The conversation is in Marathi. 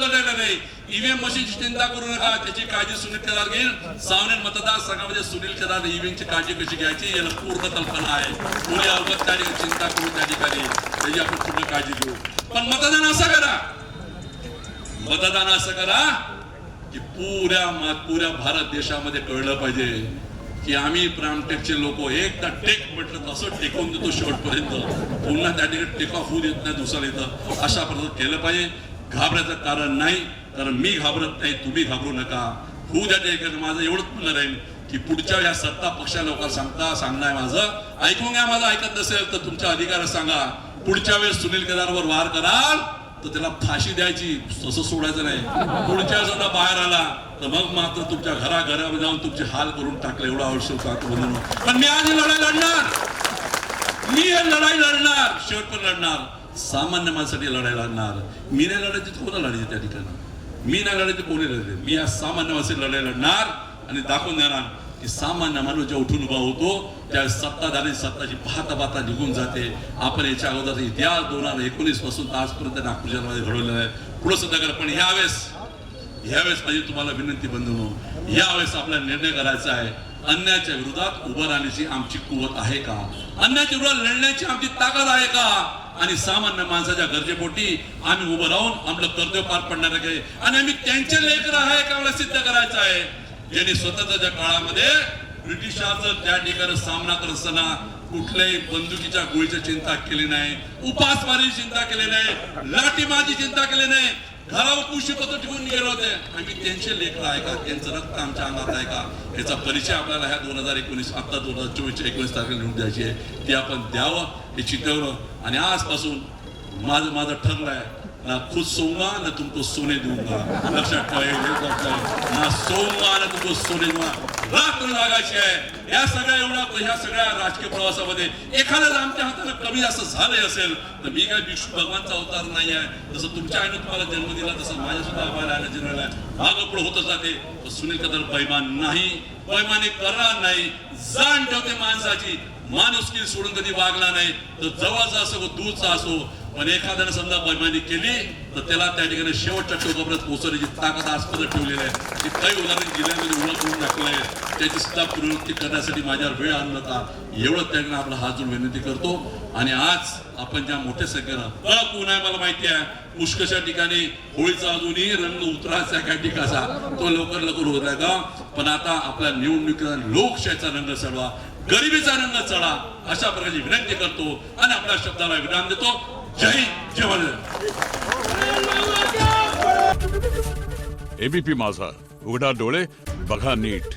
झालेला नाही ईव्हीएम मशीनची चिंता करू नका. त्याची काळजी सुनील केदार घेईल. सावनेर मतदारसंघामध्ये सुनील केदार ईव्हीएम ची काळजी कशी घ्यायची याला पूर्ण कल्पना आहे. कोणी अवगत त्या चिंता करू त्या ठिकाणी. त्याची आपण पूर्ण काळजी घेऊ. पण मतदान असं करा. मतदान असं करा की पुऱ्या पुऱ्या भारत देशामध्ये कळलं पाहिजे की आम्ही प्रामटेकचे लोक एकदा टेक म्हटलं असं टेकवून देतो शेवटपर्यंत. पुन्हा त्या ठिकाणी टेक ऑफ होऊ देत नाही दुसरं येतं अशा पद्धतीनं केलं पाहिजे. घाबरायचं कारण नाही कारण मी घाबरत नाही तुम्ही घाबरू नका. होऊ द्या ते माझं एवढंच म्हणणं राहील की पुढच्या या सत्ता पक्षा लोकांना सांगता सांगणार माझं. ऐकून घ्या माझं ऐकत नसेल तर तुमच्या अधिकार सांगा. पुढच्या वेळेस सुनील केदारवर वार कराल तर त्याला फाशी द्यायची तसं सोडायचं नाही. पुढच्या वेळेस आता बाहेर आला तर मग मात्र तुमच्या घरा घरामध्ये जाऊन तुमचे हाल करून टाकले एवढं आवश्यक म्हणून. पण मी आज लढाई लढणार. मी हे लढाई लढणार शेवटपर्यंत लढणार. सामान्य माणसासाठी लढायला लढणार. मी नाही लढायचे तर कोणा लढायचे त्या ठिकाणी? मी नाही लढायचे कोणी लढते मी आज सामान्य माणसाची लढाई लढणार आणि दाखवून देणार की सामान्य माणूस जेव्हा उठून उभा होतो त्यावेळेस सत्ताधारी सत्ताची पाहता पाहता निघून जाते. आपण याच्या अगोदर इतिहास दोन हजार एकोणीसपासून आजपर्यंत नागपूर जिल्ह्यामध्ये घडवलेला आहे. पुढे सुद्धा पण ह्यावेळेस यावेळेस माझी तुम्हाला विनंती बंधनो यावेळेस आपला निर्णय करायचा आहे. अन्यायाच्या विरोधात उभं राहण्याची आमची कुवत आहे का? अन्यायाच्या विरोधात लढण्याची आमची ताकद आहे का? आणि सामान्य माणसाच्या गरजेपोटी आम्ही उभं राहून आपलं कर्तव्य पार पडणार आहे. आणि आम्ही त्यांचे लेकर आहे का मला सिद्ध करायचं आहे? ज्यांनी स्वतःच्या काळामध्ये ब्रिटिशांचा त्या ठिकाणी सामना करत असताना कुठल्याही बंदुकीच्या गोळीची चिंता केली नाही उपासमारीची चिंता केली नाही लाठीमारची चिंता केली नाही. घरावर कृषी पत्र ठेवून गेले होते. आम्ही त्यांचे लेकर आहे का? त्यांचं रक्त आमच्या अंगात आहे का? याचा परिचय आपल्याला ह्या दोन हजार एकोणीस आत्ता दोन हजार चोवीसच्या एकोणीस तारखेला लिहून द्यायची आहे. ती आपण द्यावं हे चितवलं आणि आजपासून माझं माझं ठरलं आहे खुद सोऊंगा ना तुमको सोने दूंगा लक्षात ठेवा ना सोऊंगा ना तुमको सोने दूंगा रात्र लागायची आहे या सगळ्या एवढा ह्या सगळ्या राजकीय प्रवासामध्ये एखाद्या आमच्या हाताला कमी जास्त झाले असेल तर मी काय विष्णू भगवानचा अवतार नाही आहे जसं तुमच्या आईने तुम्हाला जन्म दिला तसं माझ्या सुद्धा आम्हाला आईने जन्म आहे मागं पुढे होत जाते सुनील कदर बैमान नाही बैमानी करणार नाही जाण ठेवते माणसाची माणुसकी सोडून कधी वागला नाही तर जवळचा असो दूरचा असो पण एखाद्याने समजा बैमानी केली तर त्याला त्या ठिकाणी शेवटच्या टोकापर्यंत पोहोचवण्याची ताकद आजपर्यंत ठेवलेली आहे. ती काही उदाहरण जिल्ह्यामध्ये उलट करून टाकलंय त्याची सुद्धा प्रवृत्ती करण्यासाठी माझ्यावर वेळ आणला होता एवढं त्यांना आपला हात जोडून विनंती करतो. आणि आज आपण ज्या मोठ्या संख्येनं बळ कोण आहे मला माहिती आहे पुष्कशा ठिकाणी होळीचा अजूनही रंग उतरायचा काय ठिकाचा तो लवकर लवकर होत आहे का? पण आता आपल्या निवडणुकीचा लोकशाहीचा रंग चढवा गरिबीचा रंग चढा अशा प्रकारची विनंती करतो. आणि आपल्या शब्दाला विराम देतो. जय जवल एबीपी माझा. उघडा डोळे बघा नीट.